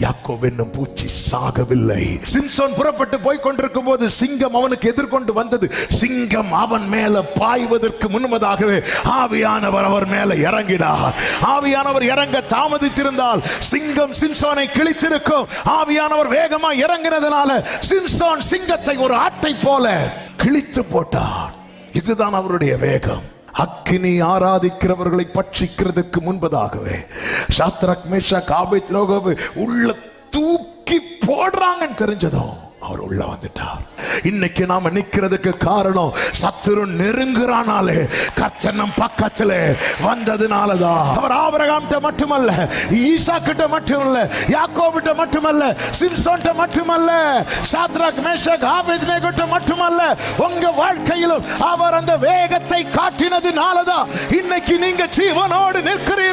யாக்கோப் என்னும் பூச்சி சாகவில்லை. சிம்சோன் புறப்பட்டு போய் கொண்டிருக்கும் போது சிங்கம் அவனுக்கு எதிர்கொண்டு வந்தது. சிங்கம் அவன் மேல பாய்வதற்கு முன்பதாகவே ஆவியானவர் அவர் மேல இறங்கினார் ஆவியானவர் இறங்க தாமதித்திருந்தால் சிங்கம் சிம்சோனை கிழித்திருக்கும். ஆவியானவர் வேகமா இறங்கினதுனால சிம்சோன் சிங்கத்தை ஒரு ஆட்டை போல கிழித்து போட்டார் இதுதான் அவருடைய வேகம். அக்கினி ஆராதிக்கிறவர்களை பட்சிக்கிறதுக்கு முன்பதாகவே சாத்ரக் மேஷா காபித் லோகோவை உள்ள தூக்கி போடுறாங்கன்னு தெரிஞ்சதும் அவர் உள்ள வந்துட்டார். இன்னைக்கு நாம நிக்கிறதுக்கு காரணம் சத்துரு நெருங்குறானாலே கச்சனம் பக்கத்துல வந்ததுனாலதான் அவர் ஆபரகாம்கிட்ட மட்டுமல்ல ஈசா கிட்ட மட்டுமல்ல யாக்கோபிட்ட மட்டுமல்ல சிம்சோன் மட்டுமல்ல சாத்ராக் மேஷக் ஆபேத்நேகோட்ட மட்டுமல்ல உங்க வாழ்க்கையிலும் அவர் அந்த வேகத்தை காட்டினதுனாலதான் இன்னைக்கு நீங்க ஜீவனோடு நிற்கிறீர்கள்.